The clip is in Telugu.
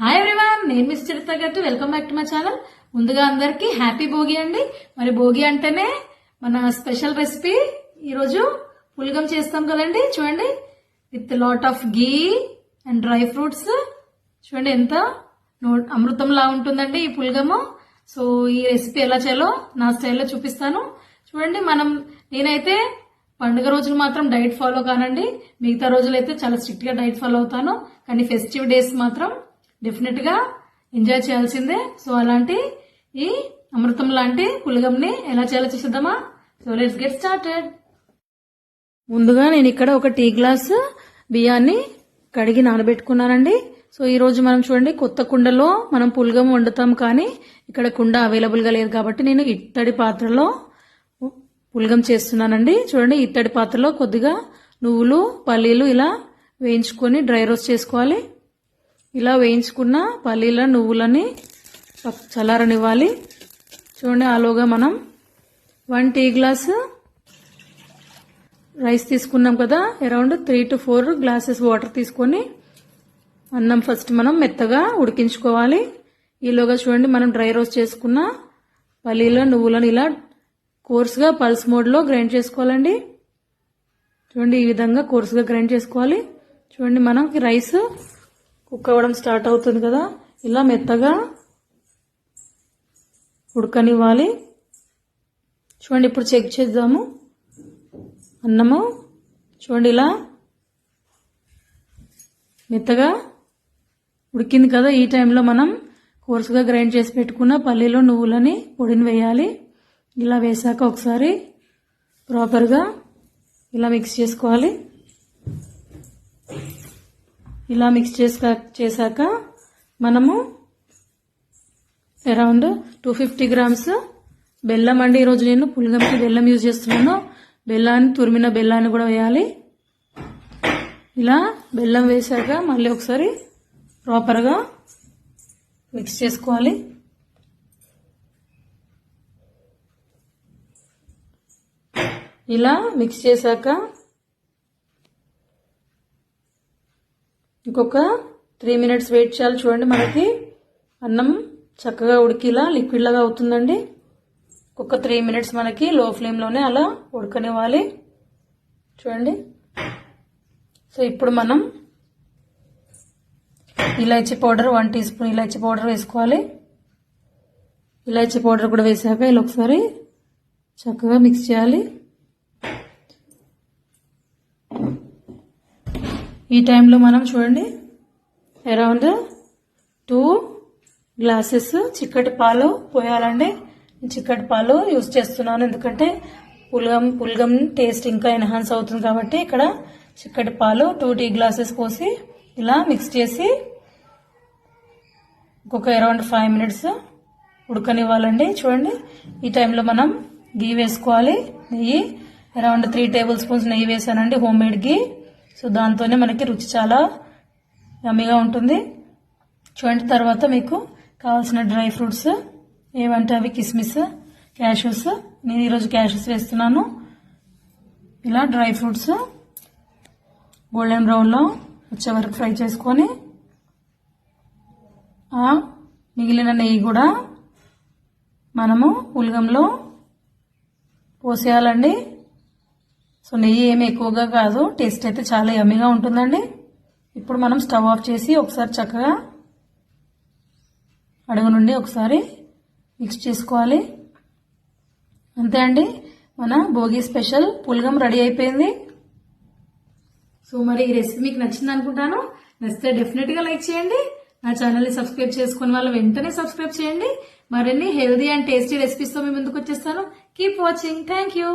హాయ్ ఎవ్రీవన్ నేను మిస్ చరిత్ర గారు welcome back to my channel ముందుగా అందరికి హ్యాపీ భోగి అండి. మరి భోగి అంటేనే మన స్పెషల్ రెసిపీ ఈరోజు పులగం చేస్తాం కదండి చూడండి. With lot of ghee and dry fruits చూడండి ఎంత అమృతంలా ఉంటుందండి ఈ పులగము. సో ఈ రెసిపీ ఎలా చేయాలో నా స్టైల్లో చూపిస్తాను. చూడండి మనం నేనైతే పండుగ రోజులు మాత్రం డైట్ ఫాలో కానండి. మిగతా రోజులైతే చాలా స్ట్రిక్ట్గా డైట్ ఫాలో అవుతాను. కానీ ఫెస్టివ్ డేస్ మాత్రం డెఫినెట్గా ఎంజాయ్ చేయాల్సిందే. సో అలాంటి ఈ అమృతం లాంటి పులగంని ఎలా చేయాలో చూసిద్దామా? సో లెట్స్ గెట్ స్టార్టెడ్ ముందుగా నేను ఇక్కడ ఒక టీ గ్లాస్ బియ్యాన్ని కడిగి నానబెట్టుకున్నానండి. సో ఈ రోజు మనం చూడండి కొత్త కుండలో మనం పులగం వండుతాం కానీ ఇక్కడ కుండ అవైలబుల్గా లేదు కాబట్టి నేను ఇత్తడి పాత్రలో పులగం చేస్తున్నానండి. చూడండి ఇత్తడి పాత్రలో కొద్దిగా నువ్వులు పల్లీలు ఇలా వేయించుకొని డ్రై రోస్ట్ చేసుకోవాలి. ఇలా వేయించుకున్న పల్లీల నువ్వులని చల్లారనివ్వాలి. చూడండి ఆలోగా మనం వన్ టీ గ్లాస్ రైస్ తీసుకున్నాం కదా around three to four glasses water తీసుకొని అన్నం ఫస్ట్ మనం మెత్తగా ఉడికించుకోవాలి. ఈలోగా చూడండి మనం డ్రై రోస్ట్ చేసుకున్న పల్లీల నువ్వులను ఇలా కోర్స్గా పల్స్ మోడ్లో గ్రైండ్ చేసుకోవాలండి. చూడండి ఈ విధంగా కోర్స్గా గ్రైండ్ చేసుకోవాలి. చూడండి మనకి రైస్ కుక్ అవ్వడం స్టార్ట్ అవుతుంది కదా? ఇలా మెత్తగా ఉడకనివ్వాలి. చూడండి ఇప్పుడు చెక్ చేద్దాము. అన్నము చూడండి ఇలా మెత్తగా ఉడికింది కదా? ఈ టైంలో మనం కోర్సుగా గ్రైండ్ చేసి పెట్టుకున్న పల్లీలో నువ్వులని పొడిని వేయాలి. ఇలా వేసాక ఒకసారి ప్రాపర్గా ఇలా మిక్స్ చేసుకోవాలి. ఇలా మిక్స్ చేసా చేశాక మనము అరౌండ్ టూ ఫిఫ్టీ గ్రామ్స్ బెల్లం అండి. ఈరోజు నేను పులిగంకి బెల్లం యూజ్ చేస్తున్నాను. బెల్లాన్ని తురిమిన బెల్లాన్ని కూడా వేయాలి. ఇలా బెల్లం వేశాక మళ్ళీ ఒకసారి ప్రాపర్గా మిక్స్ చేసుకోవాలి. ఇలా మిక్స్ చేశాక ఇంకొక త్రీ మినిట్స్ వెయిట్ చేయాలి చూడండి మనకి. అన్నం చక్కగా ఉడికిలా లిక్విడ్ లాగా అవుతుందండి. ఒక త్రీ మినిట్స్ మనకి లో ఫ్లేమ్లోనే అలా ఉడకనివ్వాలి. చూడండి. సో ఇప్పుడు మనం elaichi powder one teaspoon elaichi powder వేసుకోవాలి. ఇలాచీ పౌడర్ కూడా వేసాక ఇలా ఒకసారి చక్కగా మిక్స్ చేయాలి. ఈ టైంలో మనం చూడండి. అరౌండ్ టూ గ్లాసెస్ చిక్కటి పాలు పోయాలండి. చిక్కటి పాలు యూస్ చేస్తున్నాను. ఎందుకంటే పులగం పులగం టేస్ట్ ఇంకా ఎన్హాన్స్ అవుతుంది కాబట్టి ఇక్కడ చిక్కటి పాలు టూ టీ గ్లాసెస్ పోసి ఇలా మిక్స్ చేసి ఇంకొక అరౌండ్ ఫైవ్ మినిట్స్ ఉడకనివ్వాలండి. చూడండి. ఈ టైంలో మనం గీ వేసుకోవాలి. నెయ్యి అరౌండ్ త్రీ టేబుల్ స్పూన్స్ నెయ్యి వేసానండి. హోమ్ మేడ్ గీ సో దాంతోనే మనకి రుచి చాలా యమ్మీగా ఉంటుంది. చూడండి తర్వాత మీకు కావాల్సిన డ్రై ఫ్రూట్స్ ఏమంటే అవి కిస్మిస్ క్యాషూస్. నేను ఈరోజు క్యాషెస్ వేస్తున్నాను. ఇలా డ్రై ఫ్రూట్స్ గోల్డెన్ బ్రౌన్లో వచ్చే వరకు ఫ్రై చేసుకొని ఆ మిగిలిన నెయ్యి కూడా మనము ఉల్గంలో పోసేయాలండి. సో నెయ్యి ఏమి ఎక్కువగా కాదు. టేస్ట్ అయితే చాలా యమ్మీగా ఉంటుందండి. ఇప్పుడు మనం స్టవ్ ఆఫ్ చేసి ఒకసారి చక్కగా అడుగు నుండి ఒకసారి మిక్స్ చేసుకోవాలి. అంతే అండి. మన భోగి స్పెషల్ పులగం రెడీ అయిపోయింది. సో మరి ఈ రెసిపీ మీకు నచ్చింది అనుకుంటాను. నచ్చితే డెఫినెట్గా లైక్ చేయండి. నా ఛానల్ని సబ్స్క్రైబ్ చేసుకున్న వాళ్ళు వెంటనే సబ్స్క్రైబ్ చేయండి. మరిన్ని హెల్దీ అండ్ టేస్టీ రెసిపీస్తో మేము మీ ముందుకు వచ్చేస్తాను. Keep watching thank you